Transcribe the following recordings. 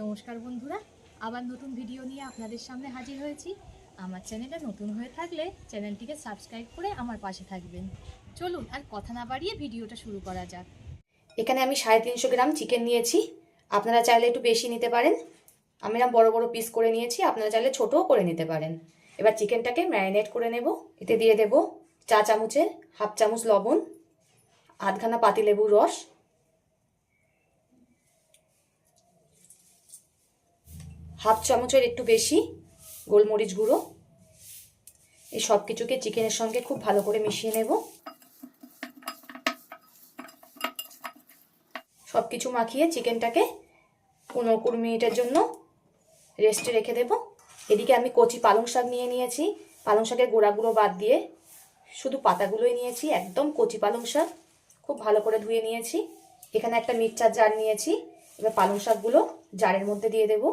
নমস্কার বন্ধুরা, আবার নতুন ভিডিও নিয়ে আপনাদের সামনে হাজির হয়েছি। আমার চ্যানেলটা নতুন হয়ে থাকলে চ্যানেলটিকে সাবস্ক্রাইব করে আমার পাশে থাকবেন। চলুন আর কথা না বাড়িয়ে ভিডিওটা শুরু করা যাক। এখানে আমি সাড়ে তিনশো গ্রাম চিকেন নিয়েছি। আপনারা চাইলে একটু বেশি নিতে পারেন। আমি এরকম বড় বড় পিস করে নিয়েছি, আপনারা চাইলে ছোটও করে নিতে পারেন। এবার চিকেনটাকে ম্যারিনেট করে নেব। এতে দিয়ে দেব চা চামচের হাফ চামচ লবণ, আধখানা পাতিলেবুর রস হাফ চামচের একটু বেশি গোলমরিচ গুঁড়ো। এই সব কিছুকে চিকেনের সঙ্গে খুব ভালো করে মিশিয়ে নেব। সব কিছু মাখিয়ে চিকেনটাকে পনেরো কুড়ি মিনিটের জন্য রেস্টে রেখে দেব। এদিকে আমি কচি পালং শাক নিয়ে নিয়েছি। পালং শাকের গোড়াগুলো বাদ দিয়ে শুধু পাতাগুলোই নিয়েছি, একদম কচি পালং শাক। খুব ভালো করে ধুয়ে নিয়েছি। এখানে একটা মিক্সচার জার নিয়েছি। এবার পালং শাকগুলো জারের মধ্যে দিয়ে দেব।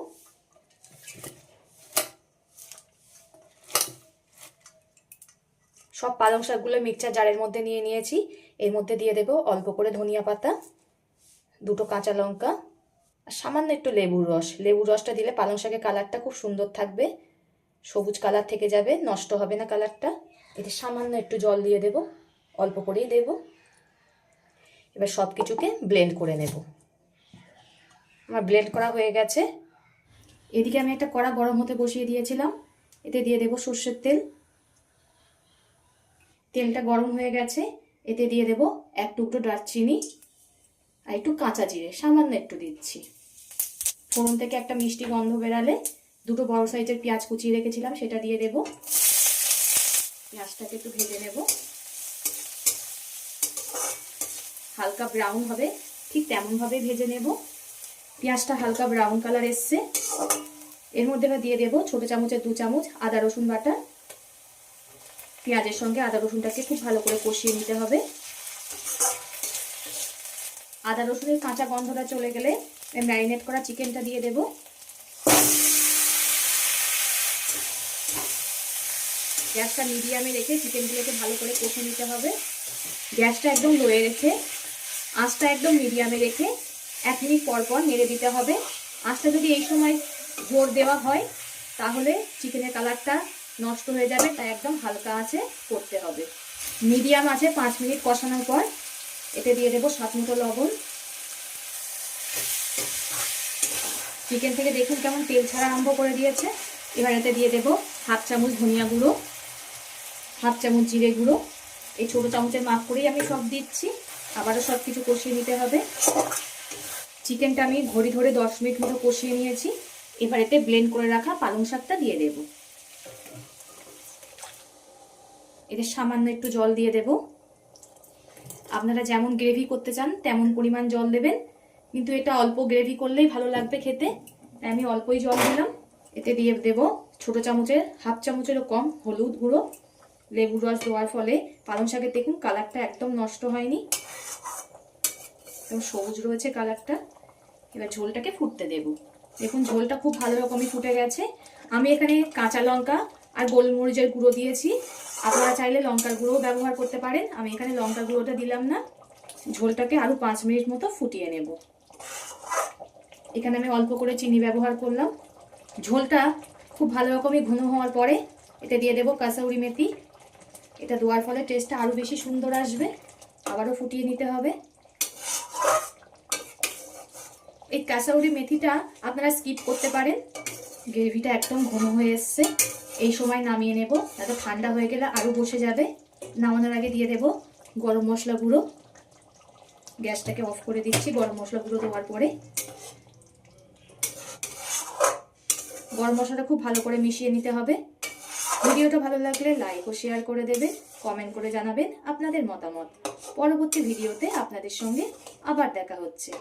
সব পালং শাকগুলো মিক্সচার জারের মধ্যে নিয়ে নিয়েছি। এর মধ্যে দিয়ে দেব অল্প করে ধনিয়া পাতা, দুটো কাঁচা লঙ্কা, আর সামান্য একটু লেবুর রস। লেবুর রসটা দিলে পালং শাকের কালারটা খুব সুন্দর থাকবে। সবুজ কালার থেকে যাবে, নষ্ট হবে না কালারটা। এতে সামান্য একটু জল দিয়ে দেব, অল্প করেই দেব। এবার সব কিছুকে ব্লেন্ড করে নেব। আমার ব্লেন্ড করা হয়ে গেছে। এদিকে আমি একটা কড়া গরম হতে বসিয়ে দিয়েছিলাম। এতে দিয়ে দেব সর্ষের তেল। তেলটা গরম হয়ে গেছে, এতে দিয়ে দেব এক টুকরো দারচিনি আর একটু কাঁচা জিরে, সামান্য একটু দিচ্ছি। ফোড়ন থেকে একটা মিষ্টি গন্ধ বেরালে দুটো বড় সাইজের পেঁয়াজ কুচিয়ে রেখেছিলাম, সেটা দিয়ে দেব। পেঁয়াজটাকে একটু ভেজে নেব। হালকা ব্রাউন হবে, ঠিক তেমনভাবে ভেজে নেব। পেঁয়াজটা হালকা ব্রাউন কালার এসছে। এর মধ্যে দিয়ে দেব ছোটো চামচের দু চামচ আদা রসুন বাটা পেঁয়াজের সঙ্গে আদা রসুনটাকে খুব ভালো করে কষিয়ে নিতে হবে। আদা রসুনের কাঁচা গন্ধটা চলে গেলে ম্যারিনেট করা চিকেনটা দিয়ে দেব। গ্যাসটা মিডিয়ামে রেখে চিকেনগুলোকে ভালো করে কষে নিতে হবে। গ্যাসটা একদম লোয়ে রেখে, আঁচটা একদম মিডিয়ামে রেখে এক মিনিট পর পর নেড়ে দিতে হবে। আঁচটা যদি এই সময় জোর দেওয়া হয়, তাহলে চিকেনের কালারটা নষ্ট হয়ে যাবে, তাই একদম হালকা আছে করতে হবে। মিডিয়াম আছে পাঁচ মিনিট কষানোর পর, এতে দিয়ে দেবো সাত মতো লবণ। চিকেন থেকে দেখুন কেমন তেল ছাড়া আরম্ভ করে দিয়েছে। এবার এতে দিয়ে দেবো হাফ চামচ ধনিয়া গুঁড়ো, হাফ চামচ জিরে গুঁড়ো। এই ছোটো চামচের মাপ করেই আমি সব দিচ্ছি, আবারও সব কিছু কষিয়ে নিতে হবে। চিকেনটা আমি ঘড়ি ধরে দশ মিনিট মতো কষিয়ে নিয়েছি। এবার এতে ব্লেন্ড করে রাখা পালং শাকটা দিয়ে দেব। এতে সামান্য একটু জল দিয়ে দেব। আপনারা যেমন গ্রেভি করতে চান, তেমন পরিমাণ জল দেবেন। কিন্তু এটা অল্প গ্রেভি করলেই ভালো লাগবে খেতে। তাই আমি অল্পই জল দিলাম। এতে দিয়ে দেব ছোট চামচের, হাফ চামচেরও কম হলুদ গুঁড়ো লেবুর রস দেওয়ার ফলে পালং শাকের দেখুন কালারটা একদম নষ্ট হয়নি। একদম সবুজ রয়েছে কালারটা এবার ঝোলটাকে ফুটতে দেব। দেখুন ঝোলটা খুব ভালো রকমই ফুটে গেছে। আমি এখানে কাঁচা লঙ্কা আর গোলমরিচের গুঁড়ো দিয়েছি। আপনারা চাইলে লঙ্কার গুঁড়োও ব্যবহার করতে পারেন। আমি এখানে লঙ্কার গুঁড়োটা দিলাম না। ঝোলটাকে আরও পাঁচ মিনিট মতো ফুটিয়ে নেব। এখানে আমি অল্প করে চিনি ব্যবহার করলাম। ঝোলটা খুব ভালো রকমই ঘন হওয়ার পরে এটা দিয়ে দেবো কাসাউরি মেথি। এটা দেওয়ার ফলে টেস্টটা আরও বেশি সুন্দর আসবে। আবারও ফুটিয়ে নিতে হবে। এই কাসাউরি মেথিটা আপনারা স্কিপ করতে পারেন। গ্রেভিটা একদম ঘন হয়ে এসছে। এই সময় নামিয়ে নেব তাতে ঠান্ডা হয়ে গেলে আরও বসে যাবে। নামানোর আগে দিয়ে দেব গরম মশলা গুঁড়ো। গ্যাসটাকে অফ করে দিচ্ছি গরম মশলা গুঁড়ো দেওয়ার পরে। গরম মশলাটা খুব ভালো করে মিশিয়ে নিতে হবে। ভিডিওটা ভালো লাগলে লাইক ও শেয়ার করে দেবে, কমেন্ট করে জানাবেন আপনাদের মতামত। পরবর্তী ভিডিওতে আপনাদের সঙ্গে আবার দেখা হচ্ছে।